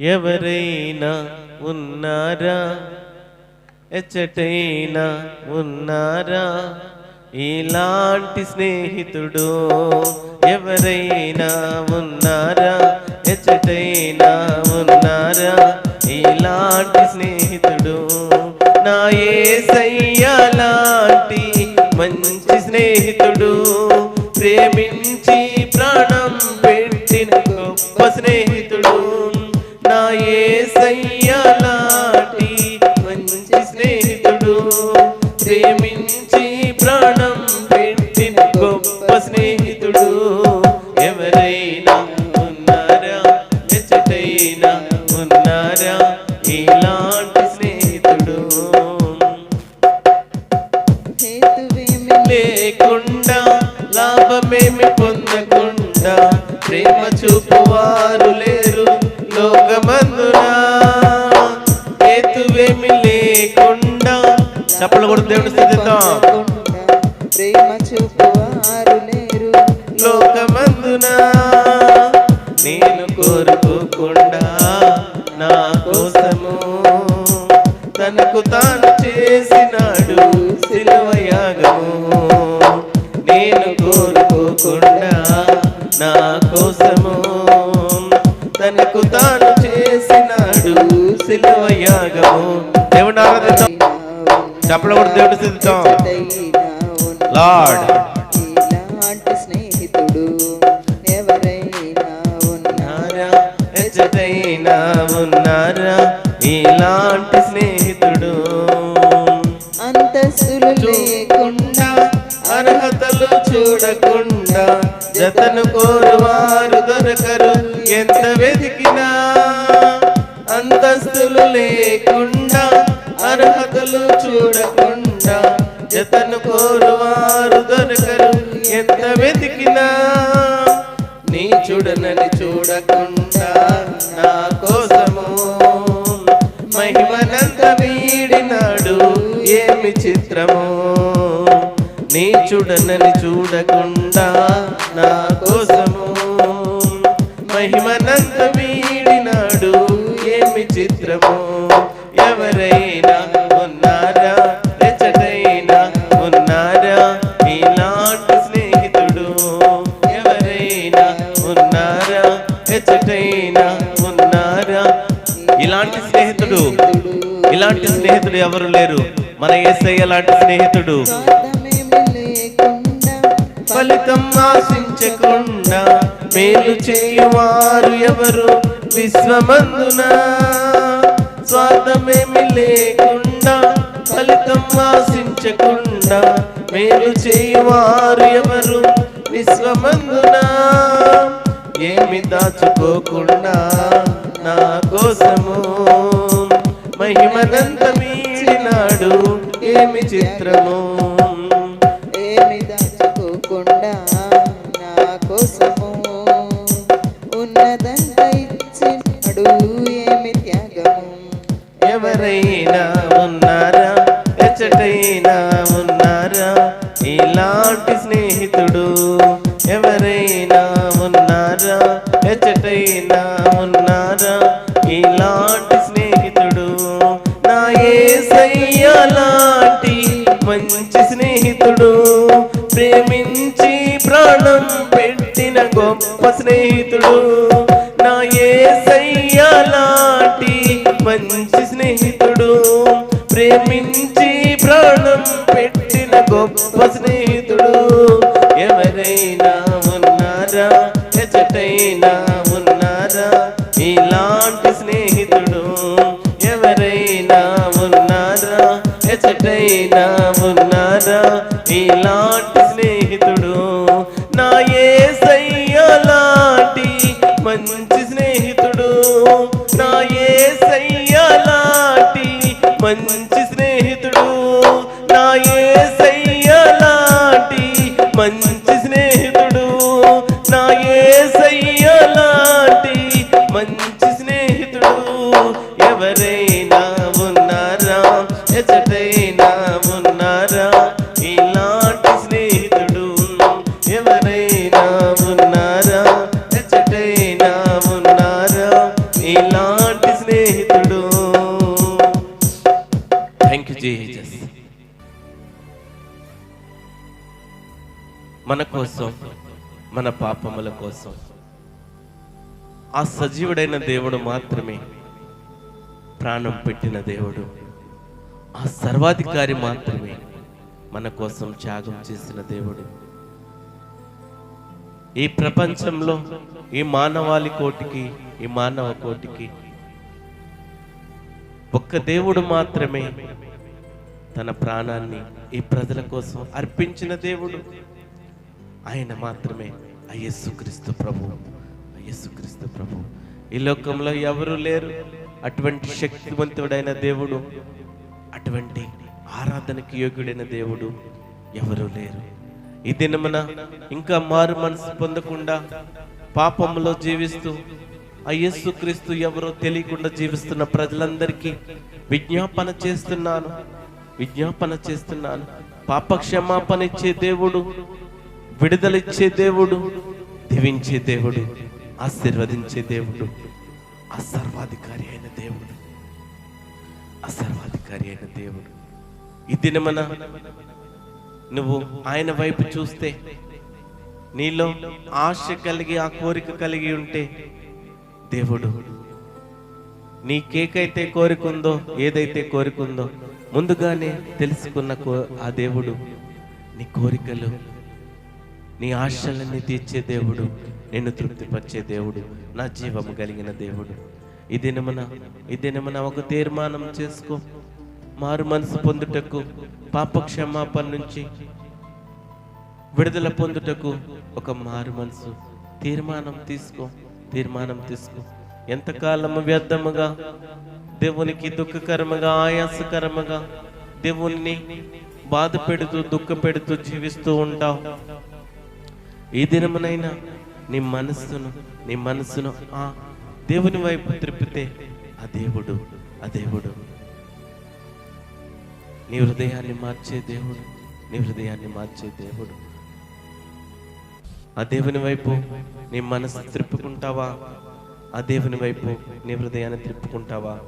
ఎవరైనా ఉన్నారా? ఎచ్చటైనా ఉన్నారా? ఇలాంటి స్నేహితుడు ఎవరైనా ఉన్నారా? ఎచ్చటైనా ఉన్నారా? ఇలాంటి స్నేహితుడు నా ఏసయ్య లాంటి మంచి స్నేహితుడు ప్రేమించి ప్రాణ ప్రాణం పెట్టిన గొప్ప స్నేహితుడు ఎవరైనా ఉన్నారా? ఎచ్చటైనా ఉన్నారా? ఇలాంటి స్నేహితుడు లేకుండా లాభమేమి పొందకుండా ప్రేమ చూపువారు లేరు లోకమందునా. హేతువేమి లేకుండా చప్పలు కూడా దేవుని స్థితిద్దాం. ప్రేమ చూపువారు లేరు. లోకమందునా? నేను కోరుకోకుండా నా కోసము తనకు తాను చేసినాడు సిలువ యాగము. నేను కోరుకోకుండా నా కోసము తనకు తాను చేసినాడు సిలువ యాగము. దేవుని ఆరాధిద్దాం. చప్పలు కూడా దేవుని స్థితిద్దాం లార్డ్. ఇలాంటి స్నేహితుడు ఎవరైనా ఉన్నారా? ఎచ్చటైనా ఉన్నారా? ఇలాంటి స్నేహితుడు. అంతస్తులు లేకుండా అర్హతలు చూడకుండా జతను కోరువారు దొరకరు ఎంత వెతికినా? అంతస్తులు లేకుండా అర్హతలు చూడకుండా జతను కోరువారు దొరకరు. ఎంత వెతికినా నీ చూడనని చూడకుండా నా కోసము మహిమనంత వీడినాడు ఏమి చిత్రము. నీ చూడనని చూడకుండా నా కోసము మహిమనంత వీడినాడు ఏమి చిత్రము. ఎవరైనా ఇలాంటి స్నేహితుడు ఇలాంటి స్నేహితుడు ఎవరు లేరు. మన ఏసయ్య లాంటి స్నేహితుడు. లేకుండా ఫలితం ఆశించకుండా మేలు చేయవారు ఎవరు? విశ్వమందున. స్వార్థమేమి లేకుండా ఫలితం ఆశించకుండా మేలు చేయవారు ఎవరు? విశ్వమందున. ఏమి దాచుకోకుండా మహిమనంత మీడినాడు ఏమి చిత్రము? ఏమి దాచుకోకుండా నా కోసము ఉన్నదంత ఇచ్చినాడు ఏమి త్యాగము? ఎవరైనా ఉన్నారా? ఎచ్చటైనా ఉన్నారా? ఇలాంటి స్నేహితుడు ఎవరైనా ఉన్నారా? ఎచ్చటైనా ఉన్నారా? ఇలాంటి ప్రేమించి ప్రాణం పెట్టిన గొప్ప స్నేహితుడు ఎవరైనా ఉన్నారా? ఎచ్చటైనా ఉన్నారా? ఇలాంటి స్నేహితుడు ఎవరైనా ఉన్నారా? ఎచ్చటైనా ఉన్నారా? ఇలాంటి స్నేహితుడు నా ఏ సయ్యలాంటి మంచి మంచి స్నేహితుడు నా ఏ లాంటి కోసం మన పాపముల కోసం. ఆ సజీవుడైన దేవుడు మాత్రమే ప్రాణం పెట్టిన దేవుడు. ఆ సర్వాధికారి మాత్రమే మన కోసం త్యాగం చేసిన దేవుడు. ఈ ప్రపంచంలో ఈ మానవాళి కోటికి ఈ మానవ కోటికి ఒక్క దేవుడు మాత్రమే తన ప్రాణాన్ని ఈ ప్రజల కోసం అర్పించిన దేవుడు. ఆయన మాత్రమే. అయ్యస్సుక్రీస్తు ప్రభు. అయ్యస్సుక్రీస్తు ప్రభు. ఈ లోకంలో ఎవరు లేరు? అటువంటి శక్తివంతుడైన దేవుడు. అటువంటి ఆరాధనకి యోగ్యుడైన దేవుడు ఎవరు లేరు? ఈ దినమున ఇంకా మారు మనసు పొందకుండా పాపంలో జీవిస్తూ అయ్యస్సు క్రీస్తు ఎవరో తెలియకుండా జీవిస్తున్న ప్రజలందరికీ విజ్ఞాపన చేస్తున్నాను. విజ్ఞాపన చేస్తున్నాను. పాప క్షమాపణ ఇచ్చే దేవుడు విడుదలిచ్చే దేవుడు దీవించే దేవుడు ఆశీర్వదించే దేవుడు ఆ సర్వాధికారి అయిన దేవుడు ఆ సర్వాధికారి అయిన దేవుడు. ఈ దినమన నువ్వు ఆయన వైపు చూస్తే నీలో ఆశ కలిగి ఆ కోరిక కలిగి ఉంటే దేవుడు నీకేకైతే కోరిక ఉందో ఏదైతే కోరిక ఉందో ముందుగానే తెలుసుకున్న కో- ఆ దేవుడు నీ కోరికలు నీ ఆశలన్నీ తీర్చే దేవుడు నిన్ను తృప్తిపరిచే దేవుడు నా జీవము కలిగిన దేవుడు. ఈ దినమున ఈ దినమున ఒక తీర్మానం చేసుకో. మారు మనసు పొందుటకు పాప క్షమాపణ నుంచి విడుదల పొందుటకు ఒక మారు మనసు. తీర్మానం తీసుకో తీర్మానం తీసుకో. ఎంతకాలము వ్యర్థముగా దేవునికి దుఃఖకరముగా ఆయాసకరముగా దేవుణ్ణి బాధ పెడుతూ దుఃఖ పెడుతూ జీవిస్తూ ఉంటావు. ఈ దినమునైనా నీ మనస్సును నీ మనస్సును ఆ దేవుని వైపు త్రిప్పితే ఆ దేవుడు ఆ దేవుడు. నీ హృదయాన్ని మార్చే దేవుడు నీ హృదయాన్ని మార్చే దేవుడు. ఆ దేవుని వైపు నీ మనసు త్రిప్పుకుంటావా? ఆ దేవుని వైపు నీ హృదయాన్ని త్రిప్పుకుంటావా?